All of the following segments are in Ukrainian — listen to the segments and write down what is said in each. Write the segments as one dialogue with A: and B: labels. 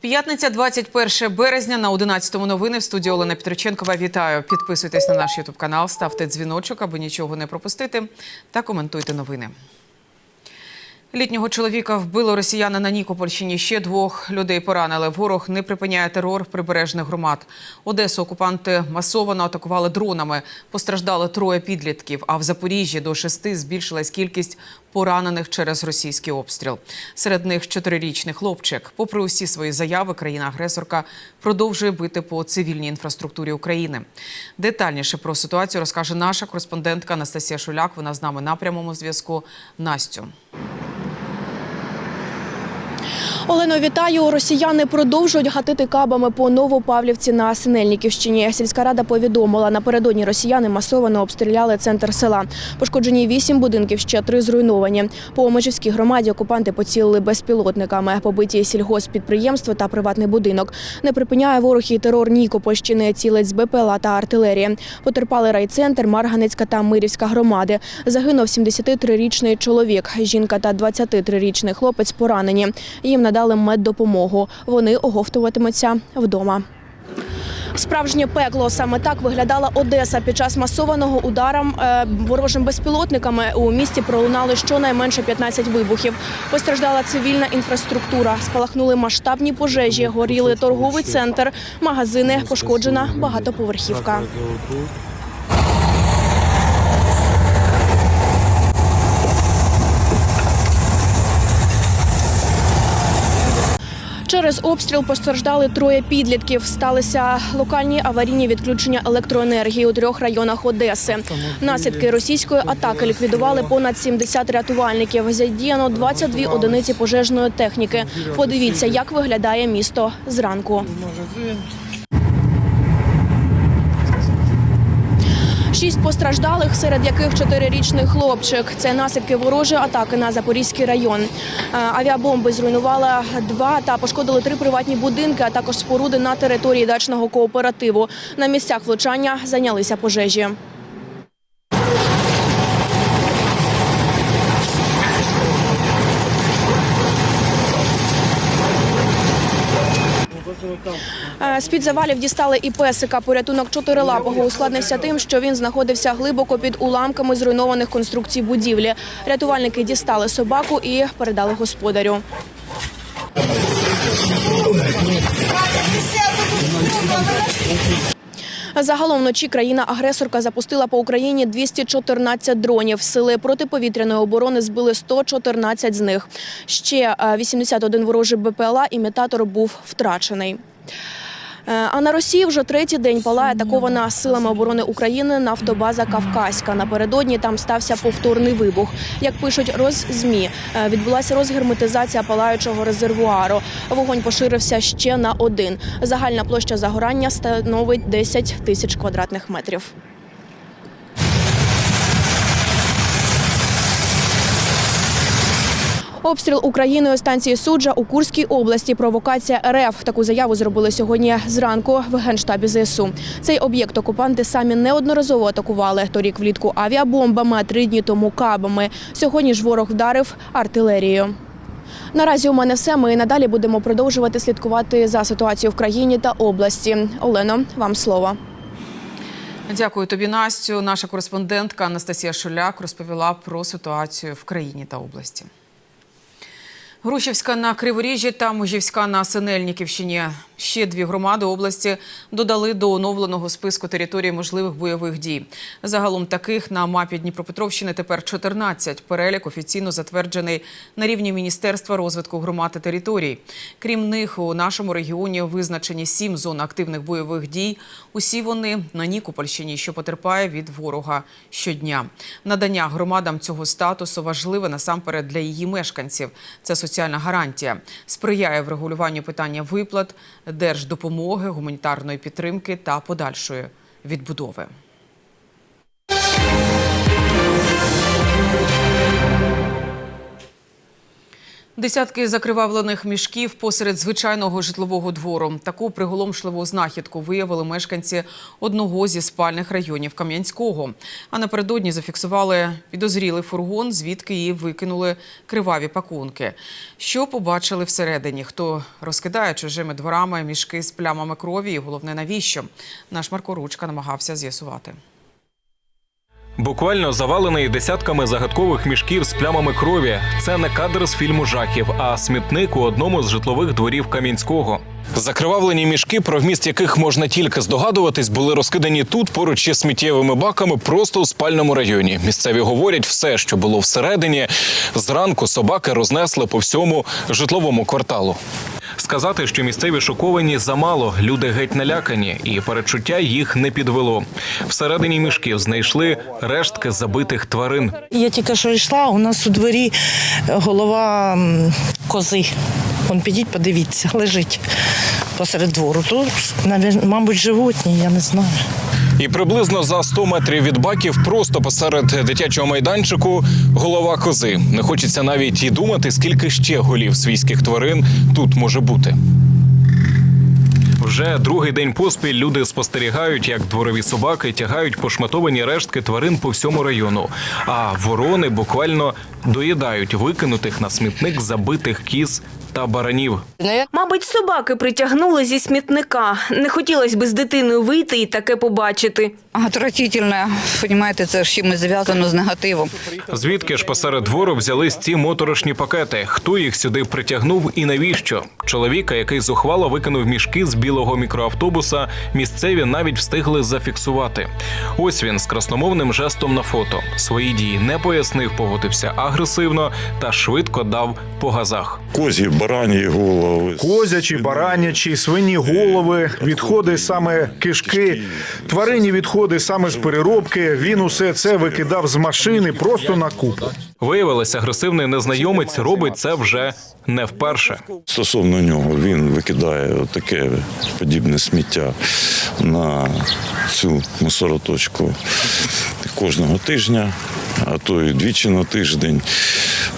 A: П'ятниця, 21 березня на 11-му новини в студії Олена Петриченкова. Вітаю. Підписуйтесь на наш ютуб канал, ставте дзвіночок, аби нічого не пропустити, та коментуйте новини. Літнього чоловіка вбило росіяни на Нікопольщині. Ще двох людей поранили. Ворог не припиняє терор прибережних громад. Одесу окупанти масово атакували дронами. Постраждали троє підлітків. А в Запоріжжі до шести збільшилась кількість поранених через російський обстріл. Серед них чотирирічний хлопчик. Попри усі свої заяви, країна-агресорка продовжує бити по цивільній інфраструктурі України. Детальніше про ситуацію розкаже наша кореспондентка Анастасія Шуляк. Вона з нами на прямому зв'язку. Настю.
B: Олено, вітаю. Росіяни продовжують гатити кабами по Новопавлівці на Синельниківщині. Сільська рада повідомила, напередодні росіяни масово обстріляли центр села. Пошкоджені вісім будинків, ще три зруйновані. По Межівській громаді окупанти поцілили безпілотниками. Побиті сільгосппідприємство та приватний будинок. Не припиняє ворог і терор Нікопольщини, цілить з БПЛА та артилерії. Потерпали райцентр, Марганецька та Мирівська громади. Загинув 73-річний чоловік. Жінка та 23-річний хлопець поранені. Їм надали меддопомогу. Вони оговтуватимуться вдома. Справжнє пекло саме так виглядала Одеса під час масованого ударом е, ворожим безпілотниками. У місті пролунали щонайменше 15 вибухів. Постраждала цивільна інфраструктура, спалахнули масштабні пожежі, горіли торговий центр, магазини, пошкоджена багатоповерхівка. Через обстріл постраждали троє підлітків. Сталися локальні аварійні відключення електроенергії у трьох районах Одеси. Наслідки російської атаки ліквідували понад 70 рятувальників. Задіяно 22 одиниці пожежної техніки. Подивіться, як виглядає місто зранку. Шість постраждалих, серед яких чотирирічний хлопчик. Це наслідки ворожої атаки на Запорізький район. Е, Авіабомби зруйнували два та пошкодили три приватні будинки, а також споруди на території дачного кооперативу. На місцях влучання зайнялися пожежі. Е, З-під завалів дістали і песика. Порятунок чотирилапого ускладнився тим, що він знаходився глибоко під уламками зруйнованих конструкцій будівлі. Рятувальники дістали собаку і передали господарю. Загалом вночі країна-агресорка запустила по Україні 214 дронів. Сили протиповітряної оборони збили 114 з них. Ще е, 81 ворожий БПЛА імітатор був втрачений. Е, А на Росії вже третій день палає атакована силами оборони України нафтобаза Кавказька. Напередодні там стався повторний вибух. Як пишуть Роззмі, е, відбулася розгерметизація палаючого резервуару. Вогонь поширився ще на один. Загальна площа загорання становить 10 тисяч квадратних метрів. Обстріл Україною станції суджа у Курській області. Провокація РФ. Таку заяву зробили сьогодні зранку в генштабі ЗСУ. Цей об'єкт окупанти самі неодноразово атакували. Торік влітку авіабомбами, а три дні тому кабами. Сьогодні ж ворог вдарив артилерією. Наразі у мене все. Ми надалі будемо продовжувати слідкувати за ситуацією в країні та області. Олено, вам слово.
A: Дякую тобі, Настю. Наша кореспондентка Анастасія Шуляк розповіла про ситуацію в країні та області. Грушівська на Криворіжжі та Мужівська на Синельниківщині. Ще дві громади області додали до оновленого списку територій можливих бойових дій. Загалом таких на мапі Дніпропетровщини тепер 14. Перелік офіційно затверджений на рівні Міністерства розвитку громад та територій. Крім них, у нашому регіоні визначені сім зон активних бойових дій. Усі вони на Нікопольщині, що потерпає від ворога щодня. Надання громадам цього статусу важливе насамперед для її мешканців. Це соціальна гарантія. Сприяє врегулюванню питання виплат, держдопомоги, гуманітарної підтримки та подальшої відбудови. Десятки закривавлених мішків посеред звичайного житлового двору. Таку приголомшливу знахідку виявили мешканці одного зі спальних районів Кам'янського. А напередодні зафіксували підозрілий фургон, звідки і викинули криваві пакунки. Що побачили всередині? Хто розкидає чужими дворами мішки з плямами крові? І головне, навіщо? Наш Марко Ручка намагався з'ясувати.
C: Буквально завалений десятками загадкових мішків з плямами крові. Це не кадр з фільму жахів, а смітник у одному з житлових дворів Кам'янського. Закривавлені мішки, про вміст яких можна тільки здогадуватись, були розкидані тут поруч із сміттєвими баками, просто у спальному районі. Місцеві говорять, все, що було всередині, зранку собаки рознесли по всьому житловому кварталу. Сказати, що місцеві шоковані замало, люди геть налякані, і перечуття їх не підвело. Всередині мішків знайшли рештки забитих тварин.
D: Я тільки що йшла, у нас у дворі голова кози. Вон підіть, подивіться, лежить посеред двору. Тут, мабуть, животні, я не знаю.
C: І приблизно за 100 метрів від баків, просто посеред дитячого майданчику, голова кози. Не хочеться навіть і думати, скільки ще голів свійських тварин тут може бути. Вже другий день поспіль люди спостерігають, як дворові собаки тягають пошматовані рештки тварин по всьому району. А ворони буквально доїдають викинутих на смітник забитих кіз та баранів.
E: Мабуть, собаки притягнули зі смітника. Не хотілося б з дитиною вийти і таке побачити.
F: Отвратительно, розумієте, це ж чимось зв'язано з негативом.
C: Звідки ж посеред двору взялись ці моторошні пакети? Хто їх сюди притягнув і навіщо? Чоловіка, який зухвало викинув мішки з білого мікроавтобуса, місцеві навіть встигли зафіксувати. Ось він з красномовним жестом на фото. Свої дії не пояснив, поводився агресивно та швидко дав по газах.
G: Козі, барані голови.
H: Козячі, баранячі, свині голови, відходи саме кишки, тварині відходи саме з переробки. Він усе це викидав з машини просто на купу.
C: Виявилось, агресивний незнайомець робить це вже не вперше.
G: Стосовно нього він викидає таке подібне сміття на цю мусороточку кожного тижня, а то і двічі на тиждень.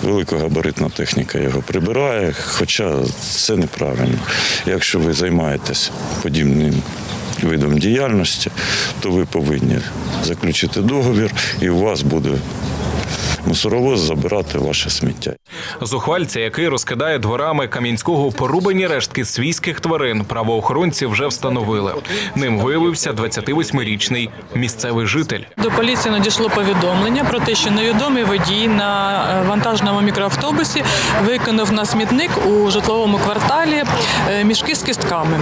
G: Великогабаритна техніка його прибирає, хоча це неправильно. Якщо ви займаєтесь подібним видом діяльності, то ви повинні заключити договір, і у вас буде мусоровоз забирати ваше сміття.
C: Зухвальця, який розкидає дворами Кам'янського порубані рештки свійських тварин, правоохоронці вже встановили. Ним виявився 28-річний місцевий житель.
I: До поліції надійшло повідомлення про те, що невідомий водій на е, вантажному мікроавтобусі викинув на смітник у житловому кварталі е, мішки з кістками.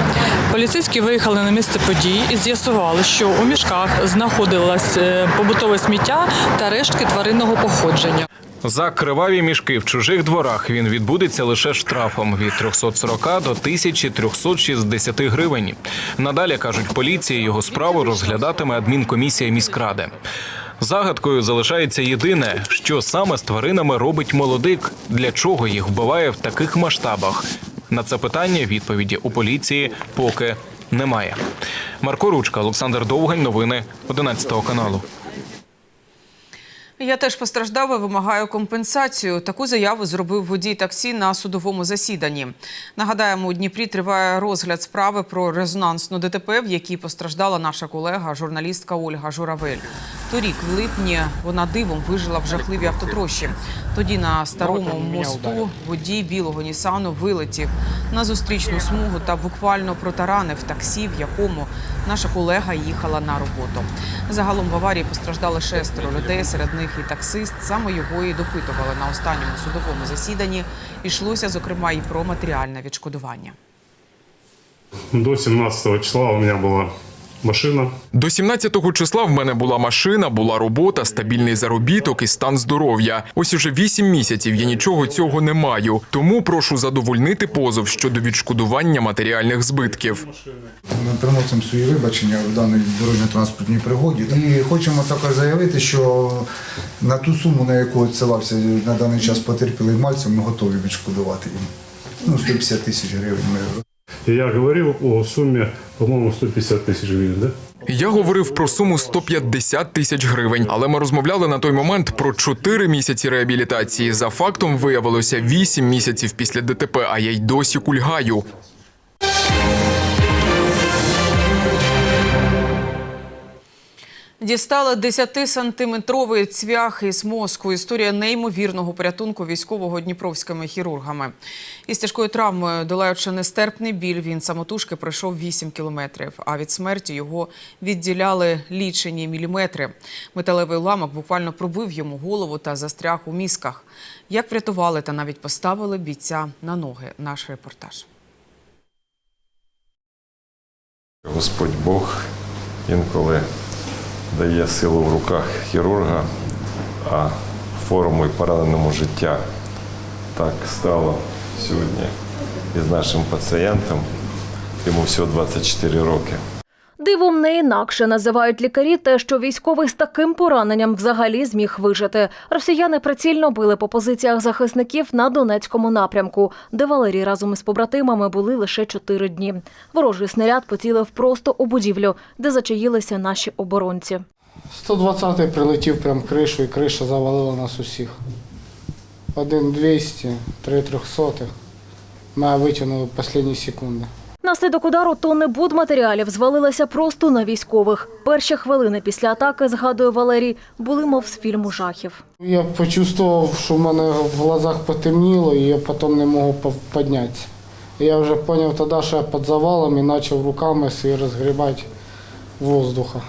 I: Поліцейські виїхали на місце події і з'ясували, що у мішках знаходилось е, побутове сміття та рештки тваринного походження.
C: За криваві мішки в чужих дворах він відбудеться лише штрафом від 340 до 1360 гривень. Надалі кажуть, поліції його справу розглядатиме адмінкомісія міськради. Загадкою залишається єдине, що саме з тваринами робить молодик, для чого їх вбиває в таких масштабах. На це питання відповіді у поліції поки немає. Марко Ручка, Олександр Довгань, новини 11 каналу.
A: Я теж постраждав і вимагаю компенсацію. Таку заяву зробив водій таксі на судовому засіданні. Нагадаємо, у Дніпрі триває розгляд справи про резонансну ДТП, в якій постраждала наша колега, журналістка Ольга Журавель. Торік, в липні, вона дивом вижила в жахливій автотрощі. Тоді на старому мосту водій білого Нісану вилетів на зустрічну смугу та буквально протаранив таксі, в якому наша колега їхала на роботу. Загалом в аварії постраждали шестеро людей, серед них і таксист. Саме його і допитували на останньому судовому засіданні. Ішлося зокрема, і про матеріальне відшкодування.
J: До 17 числа у мене была машина.
K: До 17-го числа в мене була машина, була робота, стабільний заробіток і стан здоров'я. Ось уже 8 місяців я нічого цього не маю. Тому прошу задовольнити позов щодо відшкодування матеріальних збитків.
L: Ми приносимо свої вибачення в даній дорожньо-транспортній пригоді. І хочемо також заявити, що на ту суму, на яку відсилався на даний час потерпілий мальцем, ми готові відшкодувати їм. Ну, 150 тисяч гривень
J: я говорив о сумі, по-моєму, 150 тисяч гривень. да?
K: Я говорив про суму 150 тисяч гривень, але ми розмовляли на той момент про 4 місяці реабілітації. За фактом виявилося 8 місяців після ДТП, а я й досі кульгаю.
A: Дістали 10-сантиметровий цвях із мозку. Історія неймовірного порятунку військового дніпровськими хірургами. Із тяжкою травмою, долаючи нестерпний біль, він самотужки пройшов 8 кілометрів. А від смерті його відділяли лічені міліметри. Металевий уламок буквально пробив йому голову та застряг у мізках. Як врятували та навіть поставили бійця на ноги. Наш репортаж.
M: Господь Бог інколи дає силу в руках хірурга, а форму і пораненому життя. Так стало сьогодні із нашим пацієнтом. Йому всього 24 роки.
N: Дивом не інакше називають лікарі те, що військовий з таким пораненням взагалі зміг вижити. Росіяни прицільно били по позиціях захисників на Донецькому напрямку, де Валерій разом із побратимами були лише чотири дні. Ворожий снаряд поцілив просто у будівлю, де зачаїлися наші оборонці.
O: 120-й прилетів прям кришу, і криша завалила нас усіх. Один 200, три 300. Мене витягнули останні секунди.
N: Наслідок удару тонни будматеріалів звалилися просто на військових. Перші хвилини після атаки, згадує Валерій, були мов з фільму жахів.
O: Я почувствував, що в мене в глазах потемніло, і я потім не можу піднятися. Я вже зрозумів тоді, що я під завалом і почав руками свій розгрібати воздуха.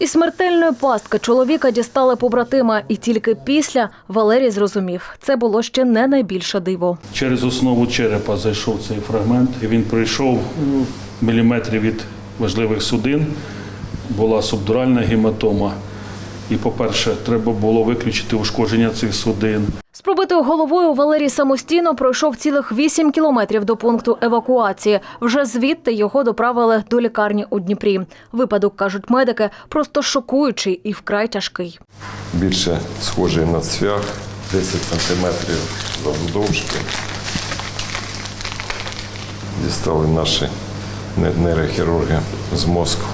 N: Із смертельної пастки чоловіка дістали побратима, і тільки після Валерій зрозумів, це було ще не найбільше диво.
P: Через основу черепа зайшов цей фрагмент. і Він пройшов ну, міліметрів від важливих судин. Була субдуральна гематома. І, по-перше, треба було виключити ушкодження цих судин.
N: З пробитою головою Валерій самостійно пройшов цілих 8 кілометрів до пункту евакуації. Вже звідти його доправили до лікарні у Дніпрі. Випадок, кажуть медики, просто шокуючий і вкрай тяжкий.
M: Більше схожий на цвях, 10 сантиметрів завдовжки. Дістали наші нейрохірурги з мозку.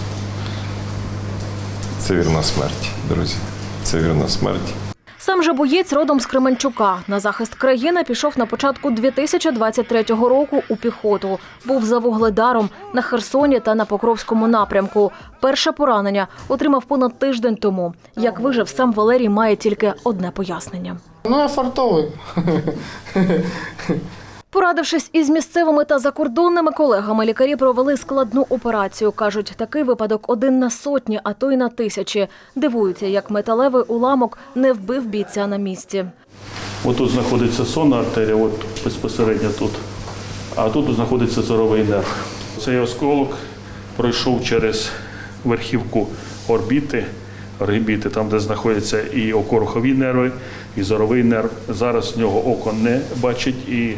M: Це вірна смерть, друзі. Це вірна смерть.
N: Сам же боєць родом з Кременчука. На захист країни пішов на початку 2023 року у піхоту. Був за вугледаром на Херсоні та на Покровському напрямку. Перше поранення отримав понад тиждень тому. Як вижив, сам Валерій має тільки одне пояснення.
O: Ну, я фартовий.
N: Порадившись із місцевими та закордонними колегами, лікарі провели складну операцію. кажуть, такий випадок один на сотні, а то й на тисячі. Дивуються, як металевий уламок не вбив бійця на місці.
P: Отут знаходиться сонна артерія, от безпосередньо тут. А тут знаходиться зоровий нерв. Цей осколок пройшов через верхівку орбіти, орбіти, там, де знаходяться і окорухові нерви, і зоровий нерв. Зараз в нього око не бачить і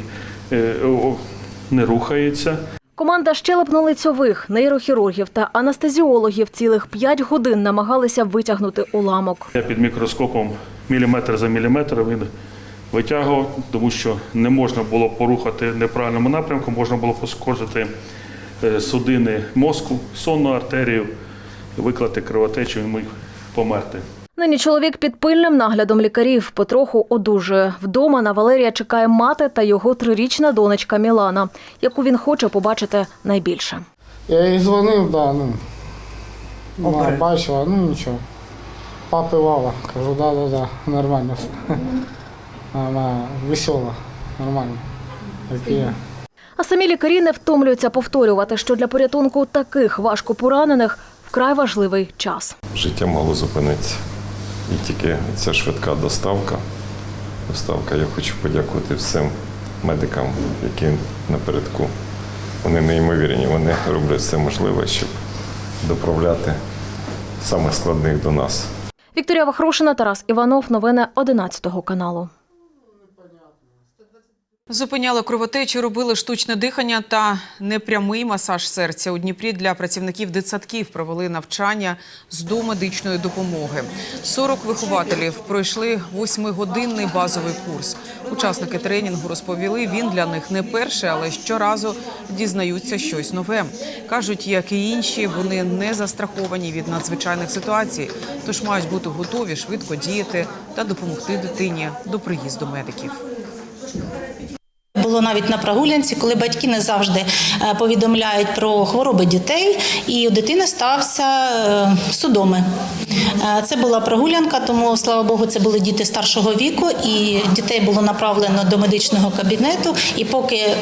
P: не рухається.
N: Команда щелепно-лицьових, нейрохірургів та анестезіологів цілих 5 годин намагалися витягнути уламок.
P: Я під мікроскопом міліметр за міліметром він витягував, тому що не можна було порухати в неправильному напрямку, можна було пошкодити е, судини мозку, сонну артерію, виклати кровотечу і померти.
N: Нині чоловік під пильним наглядом лікарів потроху одужує. Вдома на Валерія чекає мати та його трирічна донечка Мілана, яку він хоче побачити найбільше.
O: Я їй дзвонив, да, ну. Вона бачила, ну нічого. Папи Вава. Кажу, да, да, да, нормально все. Вона весела, нормально. Як і я.
N: А самі лікарі не втомлюються повторювати, що для порятунку таких важко поранених вкрай важливий час.
M: Життя могло зупинитися. І тільки ця швидка доставка. Доставка, я хочу подякувати всім медикам, які напередку. Вони неймовірні, вони роблять все можливе, щоб доправляти самих складних до нас.
N: Вікторія Вахрушина, Тарас Іванов. Новини 11 каналу.
A: Зупиняли кровотечу, робили штучне дихання та непрямий масаж серця. У Дніпрі для працівників дитсадків провели навчання з домедичної допомоги. 40 вихователів пройшли восьмигодинний базовий курс. Учасники тренінгу розповіли, він для них не перший, але щоразу дізнаються щось нове. Кажуть, як і інші, вони не застраховані від надзвичайних ситуацій, тож мають бути готові швидко діяти та допомогти дитині до приїзду медиків.
Q: Було навіть на прогулянці, коли батьки не завжди е, повідомляють про хвороби дітей, і у дитини стався е, судоми. Е, Це була прогулянка, тому слава Богу, це були діти старшого віку, і дітей було направлено до медичного кабінету. І поки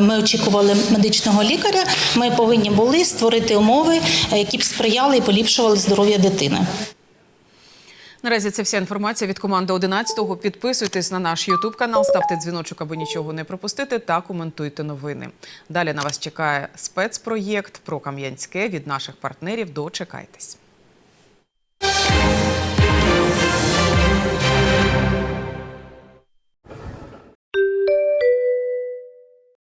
Q: ми очікували медичного лікаря, ми повинні були створити умови, які б сприяли і поліпшували здоров'я дитини.
A: Наразі це вся інформація від команди 11-го. Підписуйтесь на наш Ютуб канал, ставте дзвіночок, аби нічого не пропустити, та коментуйте новини. Далі на вас чекає спецпроєкт про Кам'янське від наших партнерів. Дочекайтесь.